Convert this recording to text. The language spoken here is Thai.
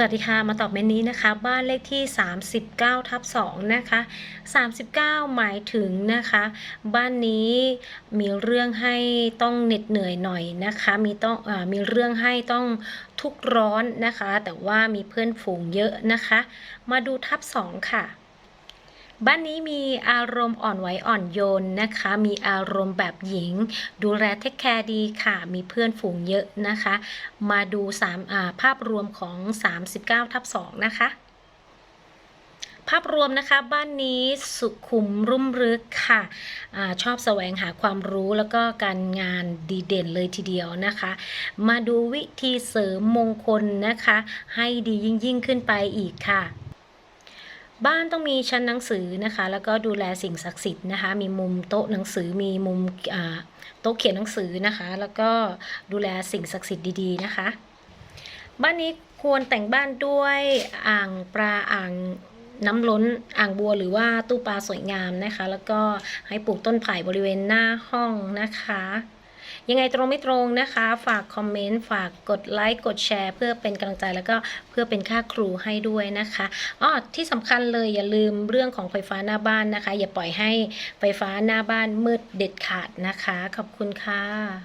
สวัสดีค่ะ มาตอบเมนนี้นะคะ บ้านเลขที่ 39ทับ2นะคะ 39 หมายถึงนะคะ บ้านนี้มีเรื่องให้ต้องเหน็ดเหนื่อยหน่อยนะคะ มีต้องอมีเรื่องให้ต้องทุกข์ร้อนนะคะ แต่ว่ามีเพื่อนฝูงเยอะนะคะ มาดูทับ2ค่ะ บ้านนี้มีอารมณ์อ่อนไหวอ่อนโยนนะคะ มีอารมณ์แบบหญิง ดูแลเทคแคร์ดีค่ะ มีเพื่อนฝูงเยอะนะคะ มาดู3อ่าภาพรวมของ 39ทับ2นะคะ ภาพรวมนะคะบ้านนี้สุขุมรุ่มรึกค่ะอชอบแสวงหาความรู้แล้วก็การงานดีเด่นเลยทีเดียวนะคะ มาดูวิธีเสริมมงคลนะคะ ให้ดียิ่งยิ่งขึ้นไปอีกค่ะ บ้านต้องมีชั้นหนังสือนะคะ แล้วก็ดูแลสิ่งศักดิ์สิทธิ์นะคะ มีมุมโต๊ะหนังสือมีมุมโต๊ะเขียนหนังสือนะคะ แล้วก็ดูแลสิ่งศักดิ์สิทธิ์ดีๆนะคะ บ้านนี้ควรแต่งบ้านด้วยอ่างปลาอ่างน้ำล้นอ่างบัวหรือว่าตู้ปลาสวยงามนะคะ แล้วก็ให้ปลูกต้นไผ่บริเวณหน้าห้องนะคะ ยังไงตรงไม่ตรงนะคะ ฝากคอมเมนต์ฝากกดไลค์กดแชร์ เพื่อเป็นกำลังใจแล้วก็เพื่อเป็นค่าครูให้ด้วยนะคะอ้อที่สำคัญเลยอย่าลืมเรื่องของไฟฟ้าหน้าบ้านนะคะ อย่าปล่อยให้ไฟฟ้าหน้าบ้านมืดเด็ดขาดนะคะ ขอบคุณค่ะ